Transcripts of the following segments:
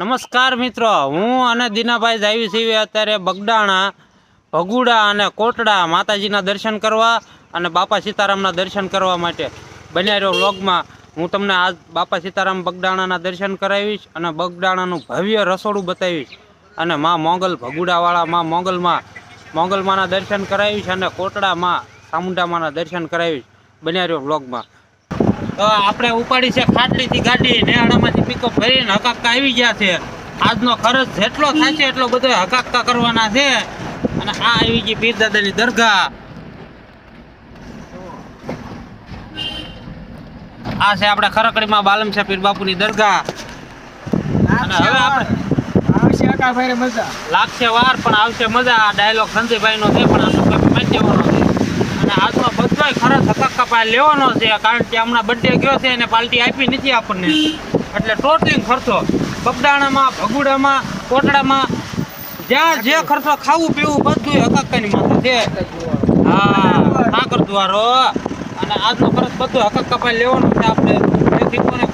નમસ્કાર મિત્રો, હું અને દીનાભાઈ જાવી છીએ અત્યારે બગડાણા, ભગુડા અને કોટડા માતાજીના દર્શન કરવા અને બાપા સીતારામના દર્શન કરવા માટે બન્યા રહ્યો વ્લોગમાં. હું તમને આજ બાપા સીતારામ બગડાણાના દર્શન કરાવીશ અને બગડાણાનું ભવ્ય રસોડું બતાવીશ અને માં મોગલ ભગુડાવાળા, માં મોગલમાં, મોગલમાના દર્શન કરાવીશ અને કોટડામાં ચામુંડામાના દર્શન કરાવીશ. બન્યા રહ્યો વ્લોગમાં. તો આપણે ઉપાડી છે ખાટલીથી ગાડી નેહાળામાંથી પિકઅપ ભરીને હકાકતા આવી ગયા છે. આજનો ખર્ચ જેટલો થાય છે એટલો બધો હકાકતા કરવાના છે. અને આ આવી ગઈ પીર દાદાની દરગાહ. આ છે આપણે ખરકડીમાં બાલમ છે પીર બાપુની દરગાહ. અને હવે આપણે લાગશે વાર પણ આવશે મજા. આ ડાયલોગ સંજયભાઈનો છે પણ આનો કોપી મારી દેવાનો છે. અને આજનો બધોય ખરસ હકક કપાય. લેવાનો છે, કારણ કે હમણાં બર્થડે ગયો છે અને પાર્ટી આપી નથી આપણને. એટલે ટોટલિંગ ખર્ચો. બગદાણામાં, ભગુડામાં, કોટડામાં, જ્યાં જે ખર્ચો ખાવું, પીવું બધું હકાકાની માથે છે. હા, ઠાકર દ્વારો અને આજનો ખર્ચ બધો હકક કપાય, લેવાનો છે આપણે.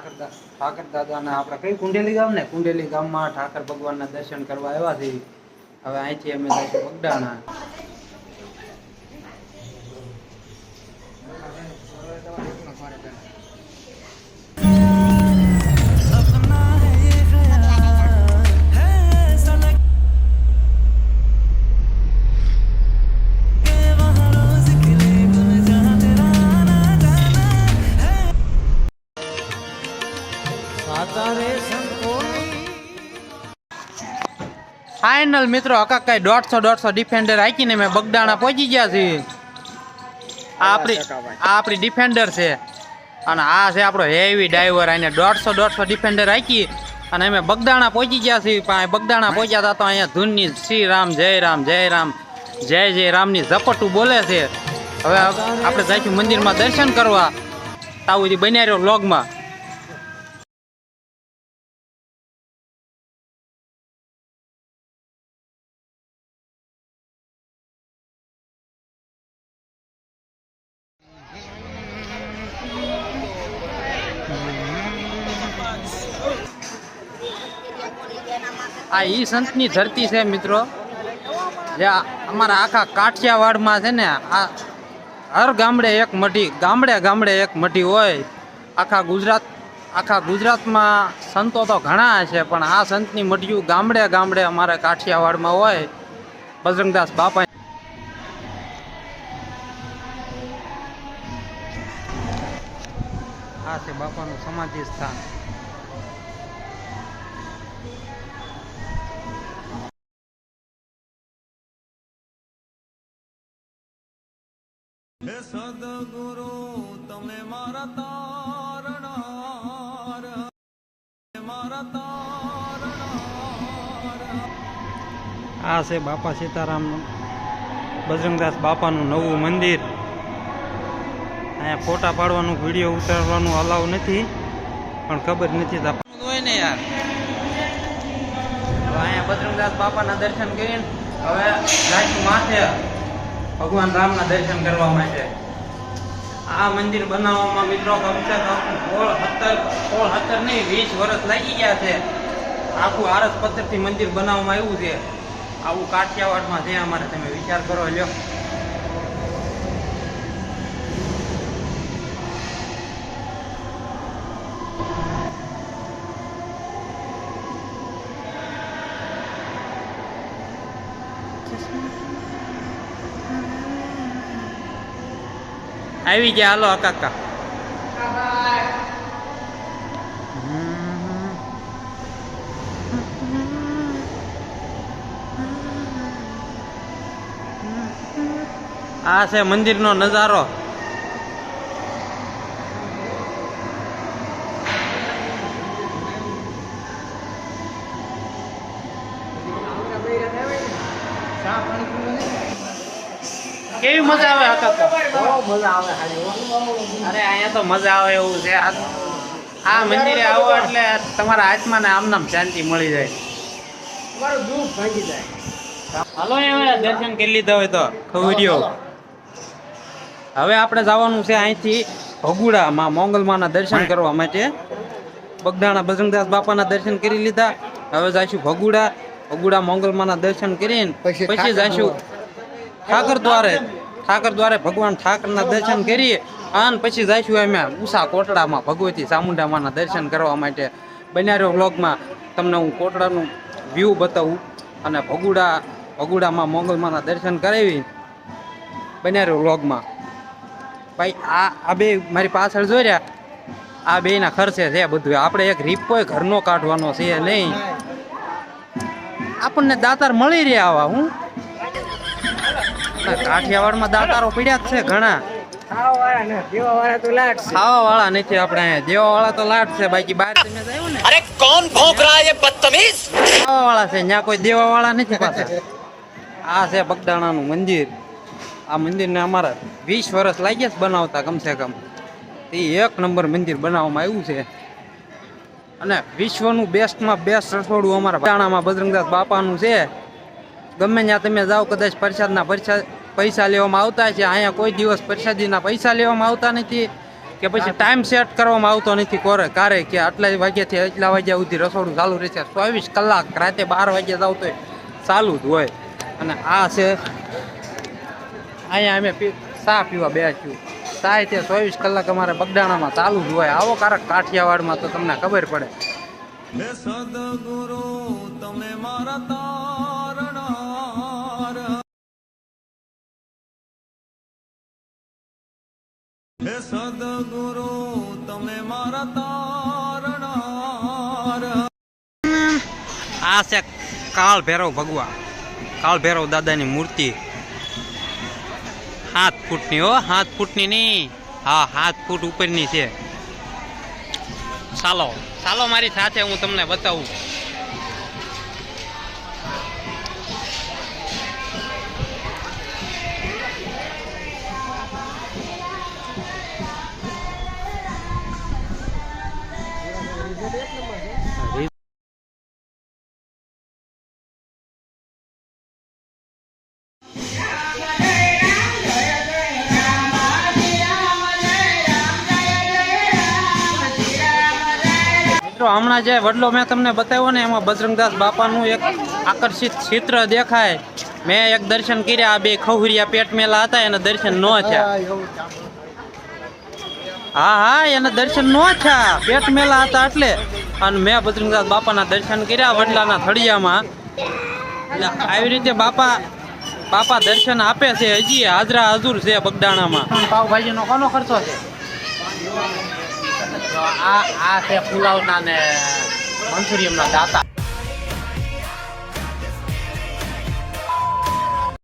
ઠાકર ઠાકર દાદાના આપણે કઈ કુંડેલી ગામ ને કુંડેલી ગામમાં ઠાકર ભગવાનના દર્શન કરવા આવ્યા છીએ. હવે અહીંથી અમે દર્શન બગડાણા. ફાઇનલ મિત્રો અકાકાઈ કઈ દોઢસો દોઢસો ડિફેન્ડર હાકીને મેં બગડાણા પહોંચી ગયા છીએ આ આપણી આ આપણી ડિફેન્ડર છે. અને આ છે આપણો હેવી ડ્રાઈવર આને દોઢસો દોઢસો ડિફેન્ડર હાકી અને અમે બગદાણા પહોંચી ગયા છીએ. પણ બગદાણા પહોંચ્યા હતા તો અહીંયા ધૂનની શ્રી રામ જય રામ જય રામ જય જય રામની ઝપટું બોલે છે. હવે આપણે જઈશું મંદિરમાં દર્શન કરવા. તાવું બન્યા રહ્યો વ્લોગમાં આ ઈ સંતની ધરતી છે મિત્રો. જે અમારા આખા કાઠિયાવાડમાં છે ને, આ હર ગામડે એક મઢી, ગામડે ગામડે એક મઢી હોય. આખા ગુજરાત, આખા ગુજરાતમાં સંતો તો ઘણા છે, પણ આ સંતની મઢિયું ગામડે ગામડે અમારે કાઠિયાવાડમાં હોય. બજરંગદાસ બાપા આ છે બાપાનું સમાધિ સ્થાન. સદગુરુ તમે મારા તારણાર. મારા તારણાર. આ છે બાપા સીતારામ બજરંગદાસ બાપાનું નવું મંદિર. અહીંયા ફોટા પાડવાનું વીડિયો ઉતારવાનું અલાવ નથી પણ ખબર નથી હોય ને યાર. હવે અહીંયા બજરંગદાસ બાપાના દર્શન કરીને હવે માથે ભગવાન રામના દર્શન કરવા માટે. આ મંદિર બનાવવામાં મિત્રો કમસે કમ સોળ નહીં, વીસ વર્ષ લાગી ગયા છે. આખું આરસ પથ્થરથી મંદિર બનાવવામાં આવ્યું છે. આવું કાઠિયાવાડમાં છે, અમારે તમે વિચાર કરો લ્યો. આવી ગયા હાલો કાકા. આ છે મંદિરનો નજારો. મજા આવે કાકા અરે અહીંયા તો મજા આવે એવું છે. આ મંદિરે આવો એટલે તમારા આત્માને આમ નામ શાંતિ મળી જાય. તમારું દુઃખ ભાંગી જાય. હાલો હવે દર્શન કરી લીધા હોય તો. ખવડ્યો હવે આપણે જવાનું છે અહીંથી ભગુડામાં મોંગલમાના દર્શન કરવા માટે. બગદાણા બજરંગદાસ બાપાના દર્શન કરી લીધા. હવે જઈશું ભગુડા. ભગુડા મોંગલમાના દર્શન કરીને પછી પછી જઈશું ઠાકર દ્વારે. ઠાકર દ્વારે ભગવાન ઠાકરના દર્શન કરીએ આન પછી જઈશું અમે ઉષા કોટડામાં ભગવતી ચામુંડામાના દર્શન કરવા માટે. બન્યારો વ્લોગમાં. તમને હું કોટડાનું વ્યૂ બતાવું અને ભગુડા, ભગુડામાં મોંગલમાના દર્શન કરાવી. બનાર્યો વ્લોગમાં. ભાઈ, આ આ બે મારી પાછળ જોઈ રહ્યા. આ બેના ખર્ચે છે બધું. આપણે એક રીપોય ઘરનો કાઢવાનો છે નહીં. આપણને દાતાર મળી રહ્યા આવા, હું? કાઠિયાવાડમાં દાતારો પીડ્યા જ છે ઘણા. ખાવા વાળા નથી આપણે. જેવા વાળા તો લાટ છે. બાકી બહાર તમે જાવ ને. છે. ત્યાં કોઈ દેવા નથી પાછા આ છે બગદાણાનું મંદિર. આ મંદિરને અમારા વીસ વર્ષ લાગ્યા જ બનાવતા કમસે કમ. એ એક નંબર મંદિર બનાવવામાં આવ્યું છે. અને વિશ્વનું બેસ્ટમાં બેસ્ટ રસોડું અમારા બગદાણામાં બજરંગદાસ બાપાનું છે. ગમે ત્યાં તમે જાઓ કદાચ પ્રસાદના પ્રસાદ પૈસા લેવામાં આવતા છે. અહીંયા કોઈ દિવસ પ્રસાદીના પૈસા લેવામાં આવતા નથી કે પછી ટાઈમ સેટ કરવામાં આવતો નથી કોરે, કારે કે આટલા વાગ્યાથી એટલા વાગ્યા સુધી રસોડું ચાલુ રહેશે ચોવીસ કલાક રાતે બાર વાગ્યા જાવ તો ચાલુ જ હોય. અને આ છે, અહીંયા અમે ચા પીવા બેસ્યું ચા તે ચોવીસ કલાક અમારે બગડાણામાં ચાલુ જ હોય. આવો કારક કાઠિયાવાડમાં તો તમને ખબર પડે. તમે મારા હે સદગુરુ, તમે મારા તારણહાર આ છે કાળ ભૈરવ ભગવાન કાળ ભૈરવ દાદાની મૂર્તિ. સાત ફૂટની હો સાત ફૂટની નહીં હા સાત ફૂટ ઉપરની છે. ચાલો ચાલો મારી સાથે હું તમને બતાવું. હમણાં જે વડલો મેં તમને બતાવ્યો ને, એમાં બજરંગદાસ બાપાનું એક આકર્ષિત ચિત્ર દેખાય. મેં એક દર્શન કર્યા, આ બે ખવરિયા પેટ મેલા હતા, એના દર્શન ન થયા. હા હા, એના દર્શન ન થયા. પેટ મેલા હતા એટલે. અને મેં બજરંગદાસ બાપાના દર્શન કર્યા વડલાના થળિયામાં. આવી રીતે બાપા બાપા દર્શન આપે છે હજી હાજરા હજુર છે બગદાણામાં. પાવભાજીનો કોનો ખર્ચો છે? આ આ છે પુલાવના ને મંચુરિયમના દાતા.